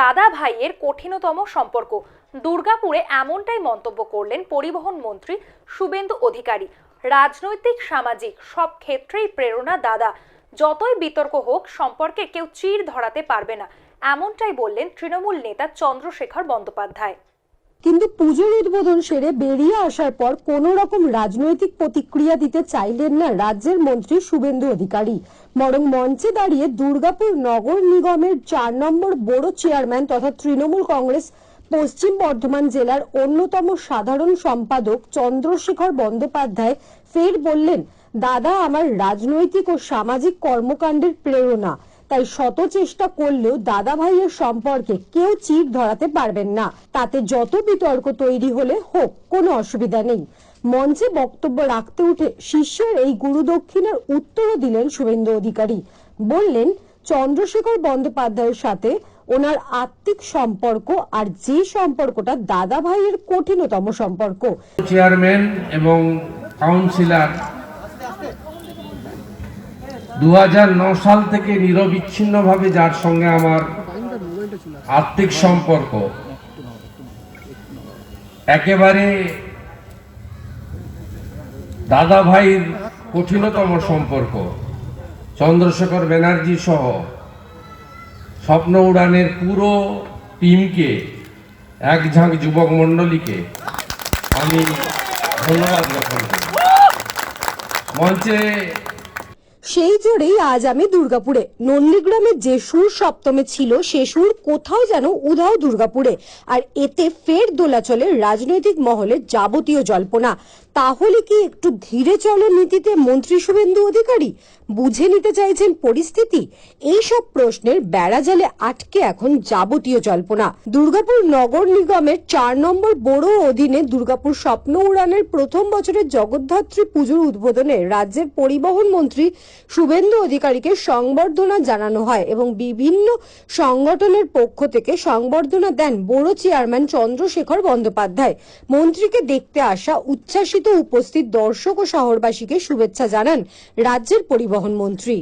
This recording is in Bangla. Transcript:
দাদা ভাইয়ের কঠিনতম সম্পর্ক। দুর্গাপুরে এমনটাই মন্তব্য করলেন পরিবহন মন্ত্রী শুভেন্দু অধিকারী। রাজনৈতিক, সামাজিক সব ক্ষেত্রেই প্রেরণা দাদা। যতই বিতর্ক হোক, সম্পর্কে কেউ চির ধরাতে পারবে না। এমনটাই বললেন তৃণমূল নেতা চন্দ্রশেখর বন্দ্যোপাধ্যায়। পুজোর উদ্বোধন সেরে বেরিয়ে আসার পর কোন রকম রাজনৈতিক প্রতিক্রিয়া দিতে চাইলেন না রাজ্যের মন্ত্রী শুভেন্দু অধিকারী। বরং মঞ্চে দাঁড়িয়ে দুর্গাপুর নগর নিগমের চার নম্বর বড় চেয়ারম্যান তথা তৃণমূল কংগ্রেস, পশ্চিম বর্ধমান জেলার অন্যতম সাধারণ সম্পাদক চন্দ্রশেখর বন্দ্যোপাধ্যায় ফের বললেন, দাদা, আমার রাজনৈতিক ও সামাজিক কর্মকাণ্ডের প্রেরণা। তাই শত চেষ্টা করলেও দাদা ভাইয়ের সম্পর্কে কেউ চির ধরাতে পারবেন না। তাতে যত বিতর্ক তৈরি হলে হোক, কোনো অসুবিধা নেই। মঞ্চে বক্তব্য রাখতে উঠে শিষ্যের এই গুরুদক্ষিণার উত্তরও দিলেন শুভেন্দু অধিকারী। বললেন, চন্দ্রশেখর বন্দ্যোপাধ্যায়ের সাথে ওনার আত্মিক সম্পর্ক আর যে সম্পর্কটা দাদা ভাইয়ের কঠিনতম সম্পর্ক। চেয়ারম্যান এবং কাউন্সিলর দু সাল থেকে নিরবিচ্ছিন্নভাবে যার সঙ্গে আমার আর্থিক সম্পর্ক, একেবারে দাদা ভাইয়ের কঠিনতম সম্পর্ক, চন্দ্রশেখর ব্যানার্জি সহ স্বপ্ন উড়ানের পুরো টিমকে এক ঝাঁক যুবক মণ্ডলীকে আমি ধন্যবাদ জ্ঞাপন করি। মঞ্চে সেই জোরেই আজ আমি দুর্গাপুরে। নন্দীগ্রামে যে সুর সপ্তমে ছিল, সে সুর কোথাও যেন উধাও দুর্গাপুরে। আর এতে ফের দোলাচলে রাজনৈতিক মহলে যাবতীয় জল্পনা। তাহলে কি একটু ধীরে চলো নীতিতে মন্ত্রী শুভেন্দু অধিকারী? বুঝে নিতে চাইছেন পরিস্থিতি? এই সব প্রশ্নের বেড়াজালে আটকে এখন যাবতীয় জল্পনা। দুর্গাপুর নগর নিগমের চার নম্বর বড় অধীনে দুর্গাপুর স্বপ্ন উড়ানের প্রথম বছরের জগদ্ধাত্রী পুজোর উদ্বোধনে রাজ্যের পরিবহন মন্ত্রী শুভেন্দু অধিকারীকে সংবর্ধনা জানানো হয় এবং বিভিন্ন সংগঠনের পক্ষ থেকে সংবর্ধনা দেন বড় চেয়ারম্যান চন্দ্রশেখর বন্দ্যোপাধ্যায়। মন্ত্রীকে দেখতে আসা উচ্ছ্বাসিত উপস্থিত দর্শক ও শহরবাসীকে শুভেচ্ছা জানান রাজ্যের পরিবহন মন্ত্রী।